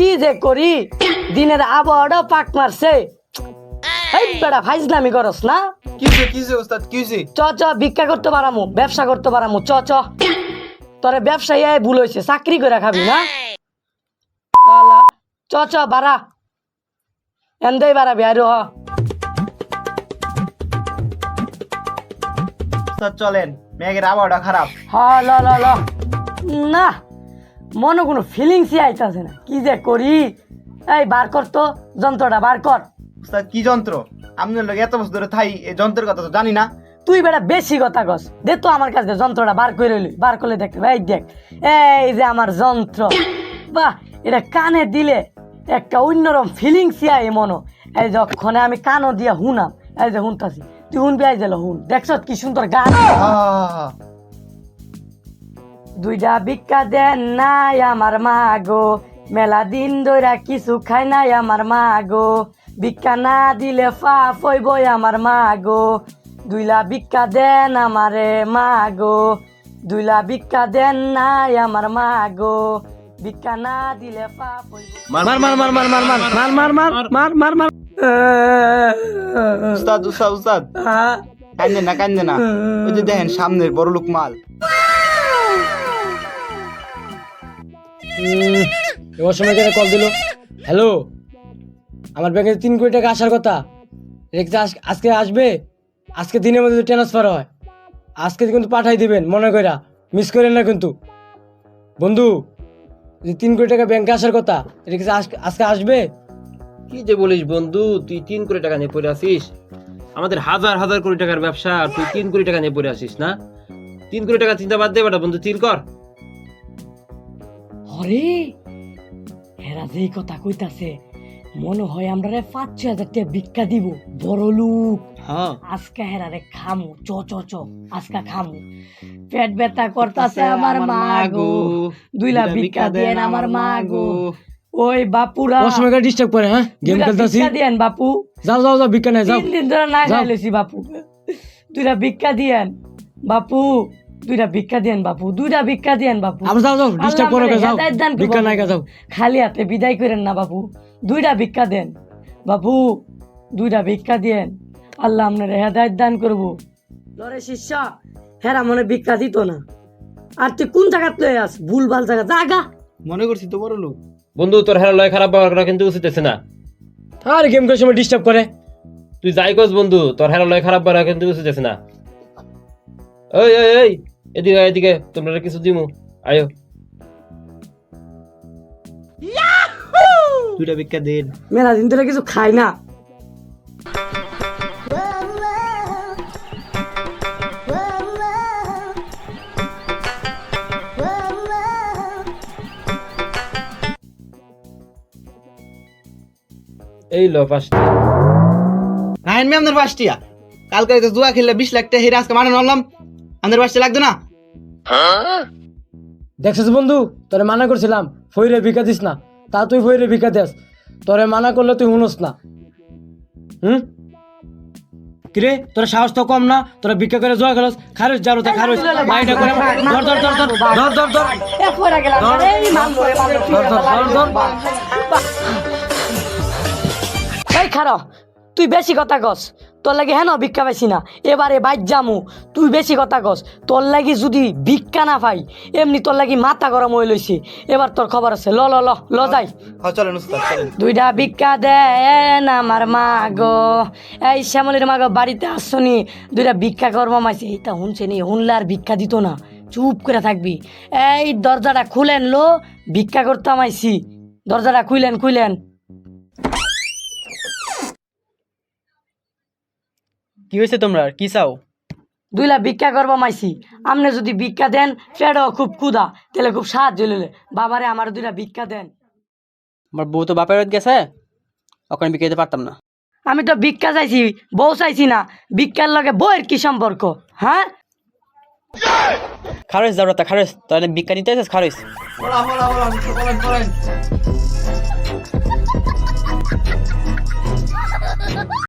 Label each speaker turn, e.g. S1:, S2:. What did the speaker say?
S1: কি যে করি? দিনের আবহাওয়াটাও পাক মারছে। এই বেড়া ফাইজলামি করস না?
S2: কিসে কিসে ওস্তাদ কিসে
S1: চ চ ভিক্ষা করতে পারামু ব্যবসা করতে পারামু চ চ। তোরে ব্যবসায়ী ভুল হয়েছে চাকরি করে খাবি না? চ চ বাড়া। এনদেই বাড়াবি আর হ।
S2: চলেন। মেঘের আবহাওয়াটা খারাপ।
S1: হ ল ল ল। না। মনে কোনো ফিলিংসই আইতাছে না। কি যে করি? এই বার কর তো যন্ত্রটা বার কর।
S2: কি যন্ত্র? আপনার লোক এত বছর ধরে থাই এই যন্ত্রের কথা তো জানি না।
S1: তুই বেটা বেশি কথা কস। দে তো আমার কাছে যন্ত্রটা বার করে লই। বার করলে দেখ ভাই দেখ। এই যে আমার যন্ত্র। বাহ এটা কানে দিলে একটা অন্যরকম ফিলিংস আই মনো। এই যখন আমি কানও দিয়া হুনাম। এই যে হুনতাছি। তুই হুনবি আই যে হুন। দেখছ কি সুন্দর গান। দুইটা ভিক্ষা দেন নাই আমার মা গো মেলা দিন ধরে কিছু খাই নাই আমার মা গো ভিক্ষা না দিলে পাপ হইব আমার মা গো দুইলা ভিক্ষা দেন আমারে মা গো দুইলা ভিক্ষা দেন নাই আমার মা গো ভিক্ষা না দিলে পাপ হইব
S3: মার মার মার মার মার মার মার মার মার মার মার মার
S2: ওস্তাদ ওস্তাদ ওস্তাদ কান্দে না কান্দে না ওই যে দেখেন সামনের বড় লোক মাল
S3: এবার সময় কেন কল দিল। হ্যালো আমার ব্যাংকে তিন কোটি টাকা আসার কথা। রেখে আজ- আজকে আসবে? আজকে দিনের মধ্যে ট্রান্সফার হয়। আজকে কিন্তু পাঠাই দিবেন, মনে কইরা। মিস করেন না কিন্তু। বন্ধু, যে তিন কোটি টাকা ব্যাংকে আসার কথা রেখে আজকে আসবে?
S4: কি যে বলিস বন্ধু, তুই তিন কোটি টাকা নিয়ে পড়ে আসিস আমাদের হাজার হাজার কোটি টাকার ব্যবসা, আর তুই তিন কোটি টাকা নিয়ে পড়ে আসিস না? তিন কোটি টাকা চিন্তা বাদ দে বেটা বন্ধু চিল কর।
S1: হরে হেরা যেই কথা কইতাছে মনে হয় আমরা রে পাঁচ ছয় হাজার টাকা ভিক্ষা দিব। বড় লোক।
S2: হ্যাঁ।
S1: আজকে হেরা রে খামু চ চ চ আজকে খামু। পেট ব্যথা করতাছে আমার মা গো। দুইলা ভিক্ষা দেন আমার মা গো। ওই বাপুরা।
S3: ওর সময় ডিস্টার্ব করে হ্যাঁ? গেম খেলতেছি।
S1: ভিক্ষা দেন বাপু।
S3: যাও যাও যাও বিজ্ঞান যাও।
S1: তিন দিন ধরে না। খাইলেছি বাপু দুইটা ভিক্ষা দিয়েন বাপু। দুইটা ভিক্ষা দেন বাপু দুইটা ভিক্ষা দেন বাপু।
S3: যাও যাও ডিস্টার্ব করো যাও। যাও।
S1: খালি হাতে বিদায় করেন না বাপু দুইটা ভিক্ষা দেন। বাপু দুইটা ভিক্ষা দেন আল্লাহ আপনার হেদায়ত দান করব। লরে শিষ্য হেরা মনে ভিক্ষা দিত না। আর তুই কোন জায়গাত লয়ে আস? ভুল ভালো জায়গা জাগা।
S2: মনে করছি তো বড় লোক।
S4: বন্ধু তোর হেরা লয় খারাপ ব্যবহার করা কিন্তু উচিত আছে না।
S3: আর গেম খেলার সময় ডিস্টার্ব করে।
S4: তুই যাই কস বন্ধু তোর হেরা লয় খারাপ ব্যবহার কিন্তু উচিত আছে না। ওই ওই ওই এদিকে আয়, এদিকে তোমরা কিছু দিমু। আয়ো।
S2: দুইটা ভিক্ষা দেন।
S1: মেলা দিন ধরে কিছু খাই না।
S4: এই ল পাঁচটা।
S2: রায়ন মি আপনার পাঁচটিয়া। কালকে তো জুয়া খেললে বিশ লাখ টাকা হেরে আজকে মানে নলাম আপনার পাঁচটা লাগতো না?
S3: দেখছিস বন্ধু তোরে মানা করছিলাম ফইরে ভিক্ষা দিস না। তা তুই ফইরে ভিক্ষা দিস তোরে মানা করলে তুই শুনোস না। হুম? কিরে তোর সাহস তো কম না তোরা ভিক্ষা করে জোয়া খেলস খারস জারো তা খারস বাইটা করে। ধর ধর ধর ধর ধর ধর ধর। ধর
S1: এই খারো তুই বেশি কথা কস তোর লাগি হেন ভিক্ষা পাইছি না। এবারে বাইর জামু তুই বেশি কথা কস। তোর লাগি যদি ভিক্ষা না পাই এমনি তোর লাগি মাথা গরম হয়ে লইছি। এবার তোর খবর আছে। ল ল ল ল যাই।
S2: হ্যাঁ উস্তাদ চলেন।
S1: দুইটা ভিক্ষা দেন আমার মা গো এই শ্যামলির মা গো বাড়িতে আসছনি দুইটা ভিক্ষা করব মাইছে। এইটা শুনছে নি শুনলে আর ভিক্ষা দিত না। চুপ করে থাকবি। এই দরজাটা খুলেন লো ভিক্ষা করতাম আইছি দরজাটা খুইলেন খুইলেন।
S2: কি হয়েছে তোমরা? কি চাও?
S1: দুইলা ভিক্ষা করব মাইছি। আপনি যদি ভিক্ষা দেন ফেডও খুব ক্ষুধা। তাহলে খুব সাহায্য লইলে। বাবারে আমার দুইটা ভিক্ষা দেন।
S5: আমার বউ তো বাপের বাড়িতে গেছে ওখানে বিকে দিতে পারতাম না।
S1: আমি তো ভিক্ষা চাইছি বউ চাইছি না। ভিক্ষার লগে বউয়ের কি সম্পর্ক হ্যাঁ?
S5: খারস যাও রাতা খারস তাহলে বিজ্ঞান নিতে খারস